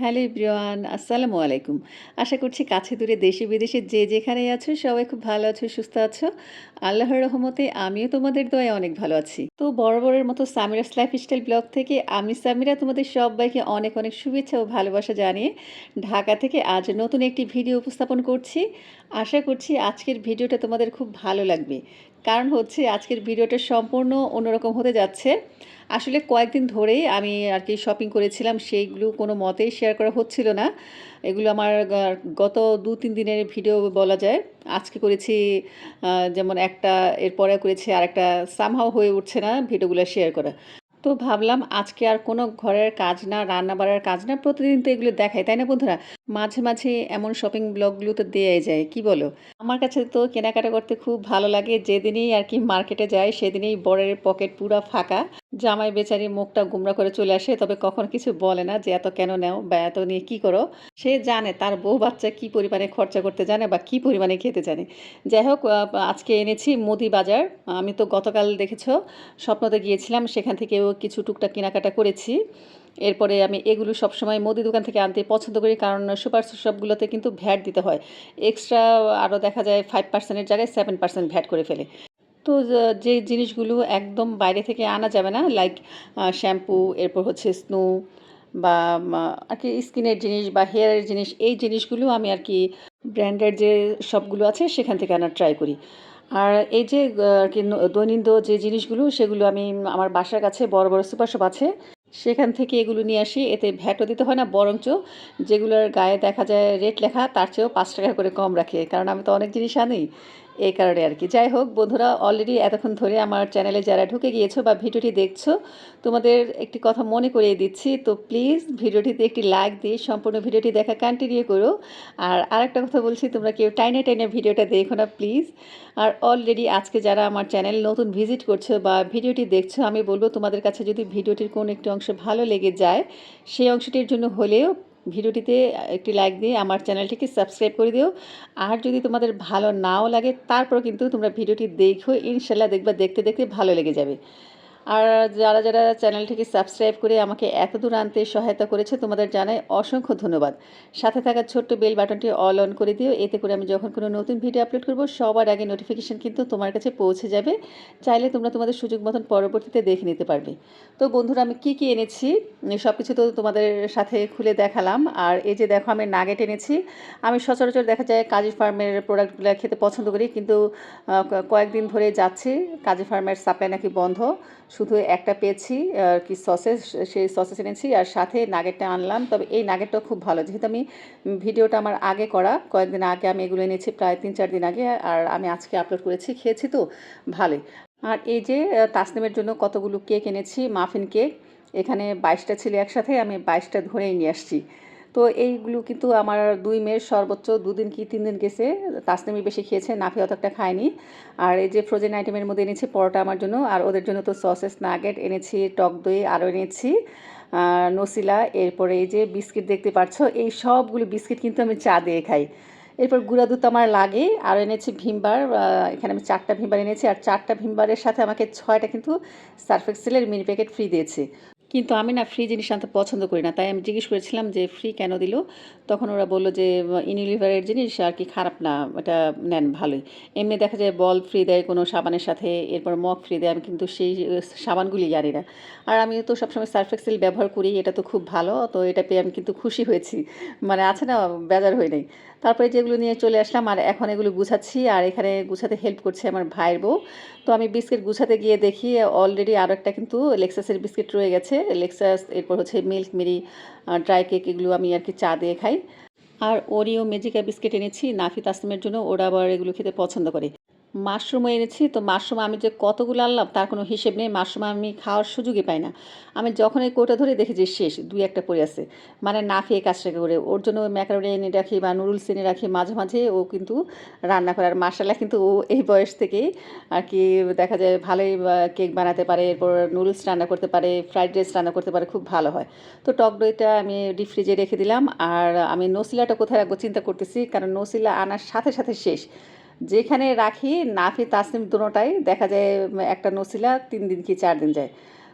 Hello everyone, আসসালামু আলাইকুম। আশা করছি কাছে দূরে দেশে বিদেশে যে যেখানেই আছো, সবাই খুব ভালো আছো, সুস্থ আছো। আল্লাহর রহমতে আমিও তোমাদের দয়া অনেক ভালো আছি। তো বরাবরের মতো সামিরাস লাইফস্টাইল ব্লগ থেকে আমি সামিরা তোমাদের সবাইকে অনেক অনেক শুভেচ্ছা ও ভালোবাসা জানিয়ে ঢাকা থেকে আজ নতুন একটি ভিডিও উপস্থাপন করছি। আশা করছি আজকের ভিডিওটা তোমাদের খুব ভালো লাগবে। কারণ হচ্ছে আজকের ভিডিওটা সম্পূর্ণ অন্যরকম হতে যাচ্ছে। আসলে কয়েকদিন ধরেই আমি আর কি শপিং করেছিলাম, সেইগুলো কোনো মতেই শেয়ার করা হচ্ছিল না। এগুলো আমার গত দু তিন দিনের ভিডিও বলা যায়। আজকে করেছি যেমন একটা, এরপরে করেছি আর একটা সামহাও হয়ে উঠছে না ভিডিওগুলো শেয়ার করা। তো ভাবলাম আজকে আর কোনো ঘরের কাজ না রান্না বাড়ার কাজ না, প্রতিদিন তো এগুলো দেখায় তাই না বন্ধুরা? মাঝে মাঝে এমন শপিং ব্লগগুলো তো দেয়াই যায়, কি বলো? আমার কাছে তো কেনাকাটা করতে খুব ভালো লাগে, যেদিনই আর কি মার্কেটে যায় সেদিনই বরের পকেট পুরো ফাঁকা। জামাই বেচারি মুখটা গুমরা করে চলে আসে, তবে কখন কিছু বলে না যে এত কেন নেও বা এত নিয়ে কি করো। সে জানে তার বউ বাচ্চা কি পরিমাণে খরচা করতে জানে বা কি পরিমাণে খেতে জানে। যাই হোক আজকে এনেছি মুদি বাজার। আমি তো গতকাল দেখেছ, স্বপ্নতে গিয়েছিলাম, সেখান থেকেও কিছু টুকটাক কেনাকাটা করেছি। এরপরে আমি এগুলো সবসময় মুদি দোকান থেকে আনতে পছন্দ করি, কারণ সুপার শপগুলোতে কিন্তু ভ্যাট দিতে হয়। এক্সট্রা আরও দেখা যায় ফাইভ পার্সেন্টের জায়গায় সেভেন পার্সেন্ট ভ্যাট করে ফেলে। তো যে- জিনিসগুলো একদম বাইরে থেকে আনা যাবে না লাইক শ্যাম্পু এরপর হচ্ছে স্নো বা আর কি স্কিনের জিনিস বা হেয়ারের জিনিস, এই জিনিসগুলো আমি আর কি ব্র্যান্ডের যে সবগুলো আছে সেখান থেকে আনার ট্রাই করি। আর এই যে আর কি দৈনন্দিন যে জিনিসগুলো, সেগুলো আমি আমার বাসার কাছে বড় বড় সুপার শপ আছে, সেখান থেকে এগুলো নিয়ে আসি। এতে ভ্যাটও দিতে হয় না, বরঞ্চ যেগুলোর গায়ে দেখা যায় রেট লেখা, তার চেয়েও পাঁচ টাকা করে কম রাখে, কারণ আমি তো অনেক জিনিস আনি। এই কারণে আর কি। যাই হোক, বন্ধুরা অলরেডি এতক্ষণ ধরে আমার চ্যানেলে যারা ঢুকে গিয়েছো বা ভিডিওটি দেখছ, তোমাদের একটি কথা মনে করিয়ে দিচ্ছি। তো প্লিজ ভিডিওটিতে একটি লাইক দিয়ে সম্পূর্ণ ভিডিওটি দেখা কন্টিনিউ করো। আর আরেকটা কথা বলছি, তোমরা কেউ টাইনে টাইনে ভিডিওটা দেখো না প্লিজ আর অলরেডি আজকে যারা আমার চ্যানেল নতুন ভিজিট করছ বা ভিডিওটি দেখছ, আমি বলব তোমাদের কাছে যদি ভিডিওটির কোনো একটি অংশ ভালো লেগে যায়, সেই অংশটির জন্য হলেও ভিডিওটিতে একটি লাইক দিয়ে আমার চ্যানেলটিকে সাবস্ক্রাইব করে দিও। আর যদি তোমাদের ভালো নাও লাগে তারপর কিন্তু তোমরা ভিডিওটি দেখো, ইনশাল্লাহ দেখবা, দেখতে দেখতে ভালো লেগে যাবে। আর যারা যারা চ্যানেলটিকে সাবস্ক্রাইব করে আমাকে এত দূর আনতে সহায়তা করেছে, তোমাদের জানাই অসংখ্য ধন্যবাদ। সাথে থাকা ছোট্ট বেল বাটনটি অল অন করে দিও, এতে করে আমি যখন কোনো নতুন ভিডিও আপলোড করব, সবার আগে নোটিফিকেশন কিন্তু তোমার কাছে পৌঁছে যাবে। চাইলে তোমরা তোমাদের সুযোগ মতন পরবর্তীতে দেখে নিতে পারবে। তো বন্ধুরা, আমি কি কি এনেছি? সব কিছু তো তোমাদের সাথে খুলে দেখালাম। আর এই যে দেখো, আমি নাগেট এনেছি। আমি সচরাচর দেখা যায় কাজী ফার্মের প্রোডাক্টগুলো খেতে পছন্দ করি, কিন্তু কয়েকদিন ধরে যাচ্ছি। কাজী ফার্মের সাপ্লাই নাকি বন্ধ। শুধু একটা পেয়েছি, আর কি সসেস, সেই সসেস এনেছি, আর সাথে নাগেটটা আনলাম। তবে এই নাগেটটা খুব ভালো, যেহেতু আমি ভিডিওটা আমার আগে করা, কয়েকদিন আগে আমি এগুলো এনেছি প্রায় তিন চার দিন আগে, আর আমি আজকে আপলোড করেছি, খেয়েছি তো, ভালোই। আর এই যে তাসনিমের জন্য কতগুলো কেক এনেছি মাফিন কেক এখানে বাইশটা ছিল একসাথে, আমি বাইশটা ধরেই নিয়ে আসছি। তো এইগুলো কিন্তু আমার দুই মেয়ের সর্বোচ্চ দুদিন কি তিন দিন গেছে, তাসনিমি বেশি খেয়েছে, নাফি অত একটা খায়নি। আর এই যে ফ্রোজেন আইটেমের মধ্যে এনেছি পরোটা আমার জন্য, আর ওদের জন্য তো সসেস নাগেট এনেছি, টক দই আরও এনেছি নসিলা এরপরে এই যে বিস্কিট দেখতে পাচ্ছ, এই সবগুলো বিস্কিট কিন্তু আমি চা দিয়ে খাই। এরপর গুঁড়া দুধ আমার লাগে, আর এনেছি ভিমবার এখানে আমি চারটা ভিমবার এনেছি, আর চারটা ভিমবারের সাথে আমাকে ছয়টা কিন্তু সার্ফেক্সেলের মিনি প্যাকেট ফ্রি দিয়েছে। কিন্তু আমি না ফ্রি জিনিস আনতে পছন্দ করি না। তাই আমি জিজ্ঞেস করেছিলাম যে ফ্রি কেন দিল? তখন ওরা বলল যে ইউনিলিভারের জিনিস আর কি খারাপ না এটা নেন ভালোই। এমনি দেখা যায় বল ফ্রি দেয় কোনো সাবানের সাথে, এরপর মগ ফ্রি দেয়, আমি কিন্তু সেই সাবানগুলি জানি না। আর আমি তো সবসময় সার্ফেক্সেল ব্যবহার করি, এটা তো খুব ভালো, তো এটা পেয়ে আমি কিন্তু খুশি হয়েছি। মানে আছে না, বেজার হয়ে নেই। তারপরে যেগুলো নিয়ে চলে আসলাম, আর এখন এগুলো গুছাচ্ছি, আর এখানে গুছাতে হেল্প করছে আমার ভাইয়ের বউ। তো আমি বিস্কিট গুছাতে গিয়ে দেখি অলরেডি আরও একটা কিন্তু লেক্সাসের বিস্কিট রয়ে গেছে। লেক্সাস এরপর হচ্ছে মিল্ক মেরি ড্রাই কেক এগুলো আমি আর কি চা দিয়ে খাই। আর ওরিও মেজিকা বিস্কিট এনেছি নাফি তাসলিমের জন্য, ওরা আবার এগুলো খেতে পছন্দ করে। মাশরুমও এনেছি। তো মাশরুম আমি যে কতগুলো আনলাম, তার কোনো হিসেব নেই। মাশরুম আমি খাওয়ার সুযোগই পাই না। আমি যখন এই কোটা ধরে দেখি যে শেষ, দুই একটা পড়ে আছে। মানে না খেয়ে কাজটাকে করে। ওর জন্য ম্যাকারোনি এনে রাখি বা নুডলস এনে রাখি মাঝে মাঝে, ও কিন্তু রান্না করে। আর মার্শাল্লাহ কিন্তু ও এই বয়স থেকেই আর কি দেখা যায় ভালোই কেক বানাতে পারে, এরপর নুডলস রান্না করতে পারে ফ্রাইড রাইস রান্না করতে পারে, খুব ভালো হয়। তো টক দইটা আমি ডিপ ফ্রিজে রেখে দিলাম। আর আমি নসিলাটা কোথায় রাখব চিন্তা করতেছি, কারণ নসিলা আনার সাথে সাথে শেষ। যেখানে রাখি নাফি তাসনিম দুটোটাই দেখা যায়, একটা নসিলা, তিন দিন কি চার দিন যায়।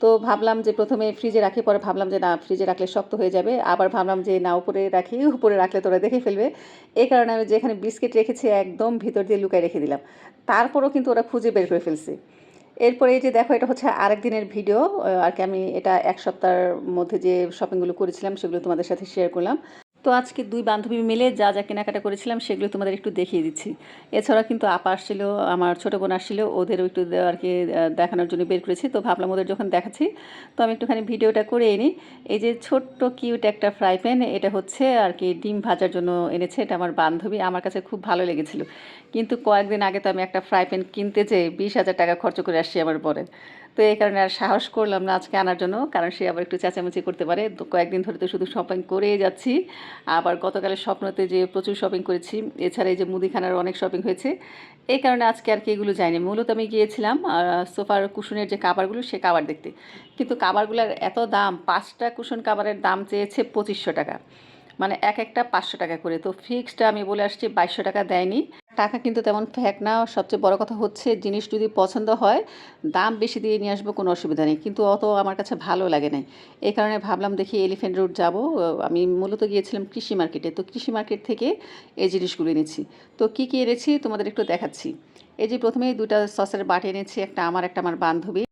তো ভাবলাম যে প্রথমে ফ্রিজে রাখি, পরে ভাবলাম যে না, ফ্রিজে রাখলে শক্ত হয়ে যাবে। আবার ভাবলাম যে না, উপরে রাখি, উপরে রাখলে তোরা দেখে ফেলবে। এই কারণে আমি যেখানে বিস্কিট রেখেছি, একদম ভিতর দিয়ে লুকায় রেখে দিলাম। তারপরও কিন্তু ওরা খুঁজে বের করে ফেলছে। এরপরে এই যে দেখো, এটা হচ্ছে আরেক দিনের ভিডিও আর কি আমি এটা এক সপ্তাহের মধ্যে যে শপিংগুলো করেছিলাম, সেগুলো তোমাদের সাথে শেয়ার করলাম। তো আজকে দুই বান্ধবী মিলে যা যা কেনাকাটা করেছিলাম সেগুলো তোমাদের একটু দেখিয়ে দিচ্ছি। এছাড়া কিন্তু আপা আসছিল, আমার ছোটো বোন আসছিল, ওদেরও একটু আর কি দেখানোর জন্য বের করেছি। তো ভাবলাম ওদের যখন দেখাচ্ছি, তো আমি একটুখানি ভিডিওটা করে এনি। এই যে ছোট্ট কিউট একটা ফ্রাই প্যান এটা হচ্ছে আর কি ডিম ভাজার জন্য এনেছে। এটা আমার বান্ধবী, আমার কাছে খুব ভালো লেগেছিল। কিন্তু কয়েকদিন আগে তো আমি একটা ফ্রাই প্যান কিনতে যেয়ে বিশ হাজার টাকা খরচ করে আসছি আমার পরে তো এই কারণে আর সাহস করলাম না আজকে আনার জন্য, কারণ সে আবার একটু চেঁচামেচি করতে পারে। তো কয়েকদিন ধরে তো শুধু শপিং করেই যাচ্ছি। আবার গতকালের স্বপ্নতে যে প্রচুর শপিং করেছি, এছাড়া এই যে মুদিখানার অনেক শপিং হয়েছে। এই কারণে আজকে আর কি এগুলো যায়নি মূলত আমি গিয়েছিলাম সোফার কুশনের যে কাবারগুলো সে কাবার দেখতে। কিন্তু কাবারগুলোর এত দাম, পাঁচটা কুশন কাবারের দাম চেয়েছে পঁচিশশো টাকা। মানে এক একটা পাঁচশো টাকা করে। তো ফিক্সড আমি বলে আসছি বাইশশো টাকা দেয়নি। টাকা কিন্তু তেমন ফ্যাক না। সবচেয়ে বড় কথা হচ্ছে জিনিস যদি পছন্দ হয়, দাম বেশি দিয়ে নিয়ে আসব কোনো অসুবিধা নেই। কিন্তু অত আমার কাছে ভালো লাগে নাই। এই কারণে ভাবলাম দেখি এলিফেন্ট রোড যাব। আমি মূলত গিয়েছিলাম কৃষি মার্কেটে তো কৃষি মার্কেট থেকে এই জিনিসগুলো এনেছি। তো কী কী এনেছি তোমাদের একটু দেখাচ্ছি। এই যে প্রথমেই দুটা সসের বাটি এনেছি, একটা আমার একটা আমার বান্ধবী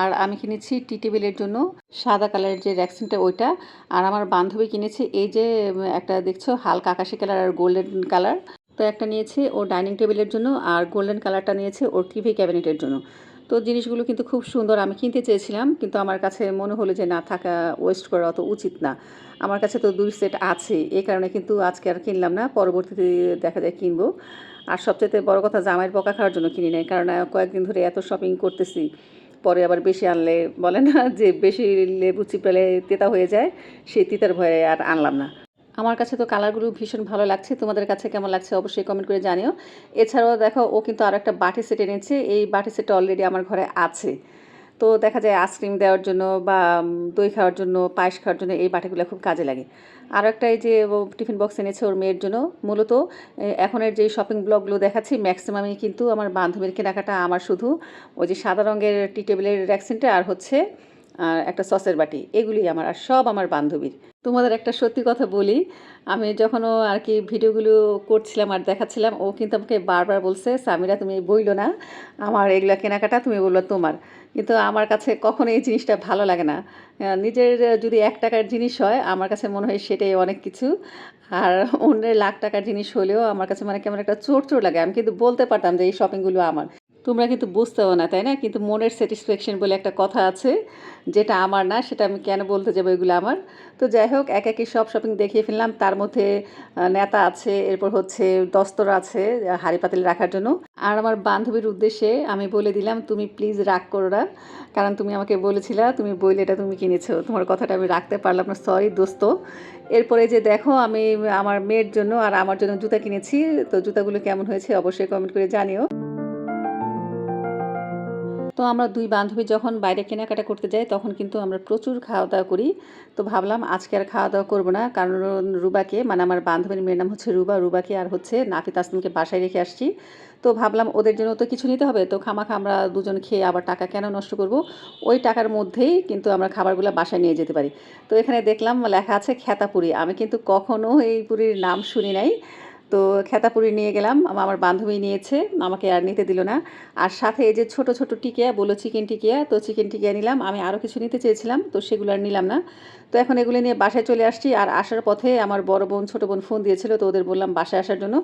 আর আমি কিনেছি টি টেবিলের জন্য সাদা কালারের যে র্যাক্সিনটা, ওইটা। আর আমার বান্ধবী কিনেছে এই যে একটা দেখছ, হালকা আকাশি কালার আর গোল্ডেন কালার। তো একটা নিয়েছে ও ডাইনিং টেবিলের জন্য আর গোল্ডেন কালারটা নিয়েছে ওর টিভি ক্যাবিনেটের জন্য। তো জিনিসগুলো কিন্তু খুব সুন্দর আমি কিনতে চেয়েছিলাম, কিন্তু আমার কাছে মনে হলো যে না, থাকা ওয়েস্ট করা অত উচিত না। আমার কাছে তো দুই সেট আছে এই কারণে কিন্তু আজকে আর কিনলাম না, পরবর্তীতে দেখা যায় কিনবো। আর সবচেয়ে বড় কথা, জামাইয়ের পকা খাওয়ার জন্য কিনি নাই, কারণ কয়েকদিন ধরে এত শপিং করতেছি। পরে আবার বেশি আনলে বলে না যে বেশি লেবু চিপেলে তেতা হয়ে যায় সেই তেতার ভয়ে আর আনলাম না। আমার কাছে তো কালারগুলো ভীষণ ভালো লাগছে, তোমাদের কাছে কেমন লাগছে অবশ্যই কমেন্ট করে জানিও। এছাড়াও দেখো, ও কিন্তু আর একটা বাটি সেট এনেছে, এই বাটি সেটটা অলরেডি আমার ঘরে আছে। তো দেখা যায় আইসক্রিম দেওয়ার জন্য বা দই খাওয়ার জন্য, পায়েস খাওয়ার জন্য এই বাটিগুলো খুব কাজে লাগে। আর একটা এই যে টিফিন বক্স এনেছে ওর মেয়ের জন্য, মূলত এখনের যে শপিং ব্লগগুলো দেখাচ্ছি, ম্যাক্সিমামই কিন্তু আমার বান্ধবীর কেনাকাটা আমার শুধু, ওই যে সাদা রঙের টি টেবিলের র্যাকসিনটা আর হচ্ছে আর একটা সসের বাটি, এগুলি আমার আর সব আমার বান্ধবীর। তোমাদের একটা সত্যি কথা বলি, আমি যখনও আর কি ভিডিওগুলো করছিলাম আর দেখাচ্ছিলাম, ও কিন্তু আমাকে বারবার বলছে, সামিরা, তুমি বইলো না, আমার এগুলো কেনাকাটা তুমি বলল তোমার। কিন্তু আমার কাছে কখনো এই জিনিসটা ভালো লাগে না। নিজের যদি এক টাকার জিনিস হয়, আমার কাছে মনে হয় সেটাই অনেক কিছু। আর অন্যের লাখ টাকার জিনিস হলেও আমার কাছে মানে কেমন একটা চোর চোর লাগে। আমি কিন্তু বলতে পারতাম যে এই শপিংগুলো আমার। তোমরা কিন্তু বুঝতেও না, তাই না? কিন্তু মনের স্যাটিসফ্যাকশন বলে একটা কথা আছে, যেটা আমার না, সেটা আমি কেন বলতে যাব এগুলো আমার? তো যাই হোক, এক একই সব শপিং দেখিয়ে ফেললাম। তার মধ্যে নেতা আছে, এরপর হচ্ছে দস্তর আছে, হাড়ি পাতিল রাখার জন্য। আর আমার বান্ধবীর উদ্দেশ্যে আমি বলে দিলাম, তুমি প্লিজ রাগ করো না। কারণ তুমি আমাকে বলেছিলা, তুমি বইলে এটা তুমি কিনেছো। তোমার কথাটা আমি রাখতে পারলাম না সরি দোস্ত। এরপরে যে দেখো, আমি আমার মেয়ের জন্য আর আমার জন্য জুতা কিনেছি। তো জুতাগুলো কেমন হয়েছে অবশ্যই কমেন্ট করে জানিও। তো আমরা দুই বান্ধবী যখন বাইরে কেনাকাটা করতে যাই, তখন কিন্তু আমরা প্রচুর খাওয়া দাওয়া করি। তো ভাবলাম আজকে আর খাওয়া দাওয়া করব না, কারণ রুবাকে মানে আমার বান্ধবীর মেয়ের নাম হচ্ছে রুবা, রুবাকে আর হচ্ছে নাফিত আসলামকে বাসায় রেখে আসছি। তো ভাবলাম ওদের জন্য তো কিছু নিতে হবে, তো খামাখা আমরা দুজন খেয়ে আবার টাকা কেন নষ্ট করব? ওই টাকার মধ্যেই কিন্তু আমরা খাবারগুলো বাসায় নিয়ে যেতে পারি। তো এখানে দেখলাম লেখা আছে খেতাপুরি। আমি কিন্তু কখনও এই পুরীর নাম শুনি নাই। তো খেতাপুরি নিয়ে গেলাম আমার বান্ধবী নিয়েছে, আমাকে আর নিতে দিল না। আর সাথে এই যে ছোট ছোট টিকিয়া, বলো চিকেন টিকিয়া, তো চিকেন টিকিয়া নিলাম। আমি আরও কিছু নিতে চেয়েছিলাম, তো সেগুলো আর নিলাম না। তো এখন এগুলো নিয়ে বাসায় চলে আসছি, আর আসার পথে আমার বড় বোন, ছোটো বোন ফোন দিয়েছিল, তো ওদের বললাম বাসায় আসার জন্য।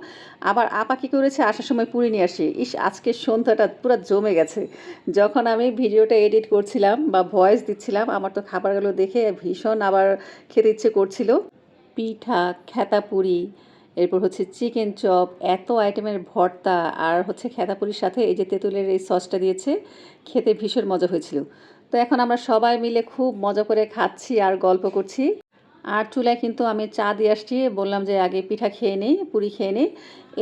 আবার আপা কী করেছে, আসার সময় পুরি নিয়ে আসি। ইস আজকের সন্ধ্যাটা পুরো জমে গেছে। যখন আমি ভিডিওটা এডিট করছিলাম বা ভয়েস দিচ্ছিলাম, আমার তো খাবারগুলো দেখে ভীষণ আবার খেতে ইচ্ছে করছিল। পিঠা, খেতাপুরি এরপর হচ্ছে চিকেন চপ, এত আইটেমের ভর্তা আর হচ্ছে খেতাপুরির সাথে এই যে তেঁতুলের এই সসটা দিয়েছে, খেতে ভীষণ মজা হয়েছিল। তো এখন আমরা সবাই মিলে খুব মজা করে খাচ্ছি আর গল্প করছি। আর চুলায় কিন্তু আমি চা দিয়ে আসছি, বললাম যে আগে পিঠা খেয়ে নিই, পুরি খেয়ে নিই,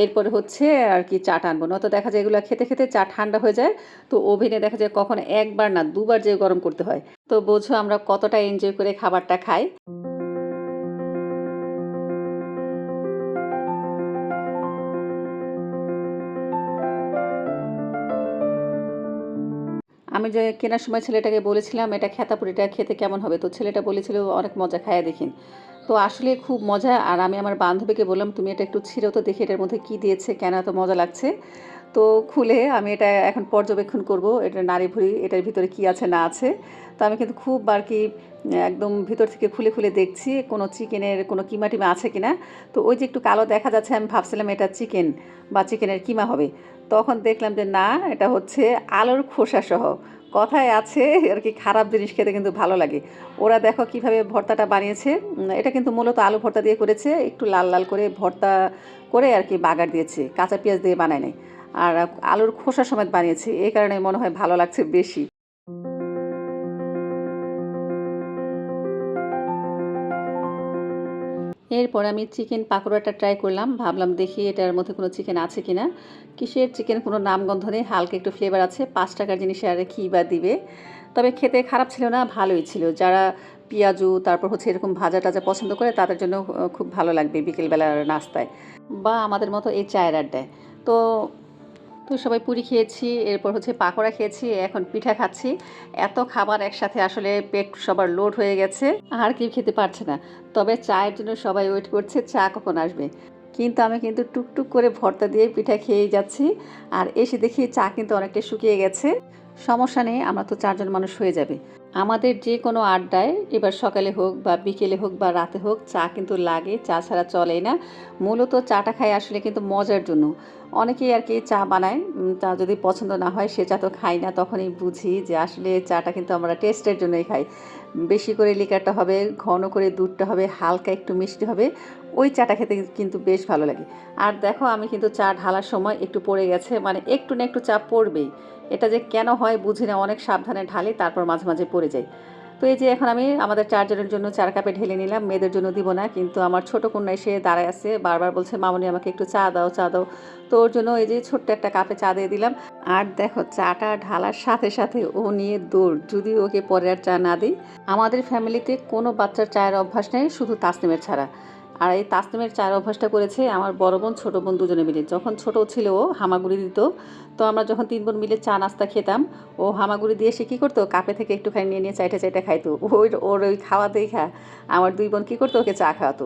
এরপরে হচ্ছে আর কি চা টানবো তো দেখা যায় এগুলো খেতে খেতে চা ঠান্ডা হয়ে যায়, তো ওভেনে দেখা যায় কখন একবার না, দুবার যে গরম করতে হয়। তো বোঝো আমরা কতটা এনজয় করে খাবারটা খাই। আমি যে কেনার সময় ছেলেটাকে বলেছিলাম, এটা খেতাপুরিটা খেতে কেমন হবে? তো ছেলেটা বলেছিল, অনেক মজা, খায়া দেখিন। তো আসলে খুব মজা, আর আমি আমার বান্ধবীকে বললাম, তুমি এটা একটু ছিঁড়েও তো দেখি এটার মধ্যে কী দিয়েছে, কেন এত মজা লাগছে? তো খুলে আমি এটা এখন পর্যবেক্ষণ করব, এটা নারী ভুড়ি, এটার ভিতরে কি আছে, না আছে। তো আমি কিন্তু খুব আর কি, একদম ভিতর থেকে খুলে খুলে দেখছি, কোনো চিকেনের, কোনো কিমা টিমা আছে কিনা। তো ওই যে একটু কালো দেখা যাচ্ছে, আমি ভাবছিলাম এটা চিকেন বা চিকেনের কিমা হবে। তখন দেখলাম যে, না, এটা হচ্ছে আলোর খোসা সহ কথায় আছে, আর কি খারাপ জিনিস খেতে কিন্তু ভালো লাগে। ওরা দেখো কীভাবে ভর্তাটা বানিয়েছে। এটা কিন্তু মূলত আলু ভর্তা দিয়ে করেছে। একটু লাল লাল করে ভর্তা করে আর কি বাগার দিয়েছে, কাঁচা পেঁয়াজ দিয়ে বানায় নেয় আর আলুর খোসা সমেত বানিয়েছে। এই কারণে মনে হয় ভালো লাগছে বেশি। এরপর আমি চিকেন পাকোড়াটা ট্রাই করলাম। ভাবলাম দেখি এটার মধ্যে কোনো চিকেন আছে কি না কিসের চিকেন কোনো নামগন্ধ নেই, হালকা একটু ফ্লেভার আছে, পাঁচ টাকার জিনিস আর কী বা দিবে। তবে খেতে খারাপ ছিল না, ভালোই ছিল। যারা পেঁয়াজু, তারপর হচ্ছে এরকম ভাজা টাজা পছন্দ করে, তাদের জন্য খুব ভালো লাগবে বিকেলবেলার নাস্তায়। বা আমাদের মতো এই চায়ের আড্ডায়। তো তো সবাই পুরি খেয়েছি, এরপর হচ্ছে পাকোড়া খেয়েছি, এখন পিঠা খাচ্ছি। এত খাবার একসাথে আসলে পেট সবার লোড হয়ে গেছে, আর কেউ খেতে পারছে না। তবে চায়ের জন্য সবাই ওয়েট করছে, চা কখন আসবে। কিন্তু আমি কিন্তু টুকটুক করে ভর্তা দিয়ে পিঠা খেয়েই যাচ্ছি, আর এসে দেখি চা কিন্তু অনেকটা শুকিয়ে গেছে। সমস্যা নেই, আমরা তো চারজন মানুষ হয়ে যাবে। আমাদের যে কোনো আড্ডায়, এবার সকালে হোক বা বিকেলে হোক বা রাতে হোক, চা কিন্তু লাগে, চা ছাড়া চলেই না। মূলত চাটা খাই আসলে কিন্তু মজার জন্য। অনেকেই আর কি চা বানায়। চা যদি পছন্দ না হয়, সে চা তো খাই না, তখনই বুঝি যে আসলে চাটা কিন্তু আমরা টেস্টের জন্যই খাই। বেশি করে লিকারটা হবে, ঘন করে দুধটা হবে, হালকা একটু মিষ্টি হবে, ওই চাটা খেতে কিন্তু বেশ ভালো লাগে। আর দেখো, আমি কিন্তু চা ঢালার সময় একটু পড়ে গেছে মানে একটু না একটু চা পড়বেই। এটা যে কেন হয় বুঝি না, অনেক সাবধানে ঢালি, তারপর মাঝে মাঝে পড়ে যায় তো এই যে এখন আমি আমাদের চারজনের জন্য চার কাপে ঢেলে নিলাম। মেয়েদের জন্য দিব না, কিন্তু আমার ছোট কন্যা এসে দাঁড়ায় আছে, বারবার বলছে, মামনি, আমাকে একটু চা দাও চা দাও। তো ওর জন্য এই যে ছোট্ট একটা কাপে চা দিয়ে দিলাম। আর দেখো, চাটা ঢালার সাথে সাথে ও নিয়ে দৌড়, যদি ওকে পরে আর চা না দিই। আমাদের ফ্যামিলিতে কোনো বাচ্চার চায়ের অভ্যাস নেই, শুধু তাসনিমের ছাড়া। আর এই তাসনিমের চায়ের অভ্যাসটা করেছে আমার বড় বোন, ছোটো বোন দুজনে মিলে। যখন ছোট ছিল ও হামাগুড়ি দিত, তো আমরা যখন তিন বোন মিলে চা নাস্তা খেতাম, ও হামাগুড়ি দিয়ে সে কী করতো? কাপে থেকে একটুখানি নিয়ে নিয়ে চাইটা চাইটা খাইতো। ওই, ওর ওই খাওয়া দেখা আমার দুই বোন কী করতো? ওকে চা খাওয়াতো।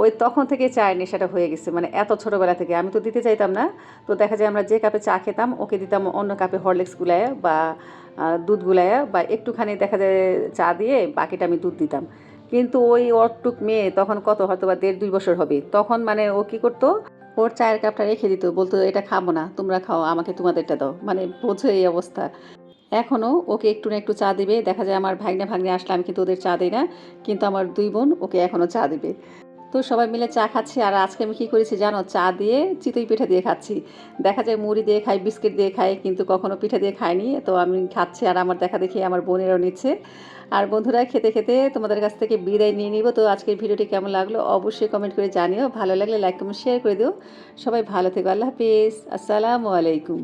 ওই তখন থেকে চায়ের নেশাটা হয়ে গেছে মানে এত ছোটোবেলা থেকে। আমি তো দিতে চাইতাম না। তো দেখা যায় আমরা যে কাপে চা খেতাম, ওকে দিতাম অন্য কাপে হরলিক্স গুলায়া বা দুধ গুলায়া বা একটুখানি দেখা যায় চা দিয়ে বাকিটা আমি দুধ দিতাম। কিন্তু ওই অটুক মেয়ে তখন কত হয়তো বা দেড় দুই বছর হবে। তখন মানে ও কি করতো? ওর চায়ের কাপটা রেখে দিত, বলতো, এটা খাব না, তোমরা খাও, আমাকে তোমাদেরটা দাও। মানে বোঝো এই অবস্থা। এখনও ওকে একটু না একটু চা দিবে। দেখা যায় আমার ভাগ্নে ভাগ্নে আসলে আমি কিন্তু ওদের চা দিই না, কিন্তু আমার দুই বোন ওকে এখনও চা দিবে। তো সবাই মিলে চা খাচ্ছি, আর আজকে আমি কী করেছি জানো? চা দিয়ে চিতই পিঠা দিয়ে খাচ্ছি। দেখা যায় মুড়ি দিয়ে খাই, বিস্কিট দিয়ে খাই, কিন্তু কখনো পিঠা দিয়ে খাইনি। তো আমি খাচ্ছি, আর আমার দেখা দেখি আমার বোনেরও নিচ্ছে। আর বন্ধুরা, খেতে খেতে তোমাদের কাছ থেকে বিদায় নিয়ে নিব। তো আজকের ভিডিওটি কেমন লাগল অবশ্যই কমেন্ট করে জানিও। ভালো লাগলে লাইক কমেন্ট শেয়ার করে দিও। সবাই ভালো থেকো। আল্লাহ হাফিজ। আসসালামু আলাইকুম।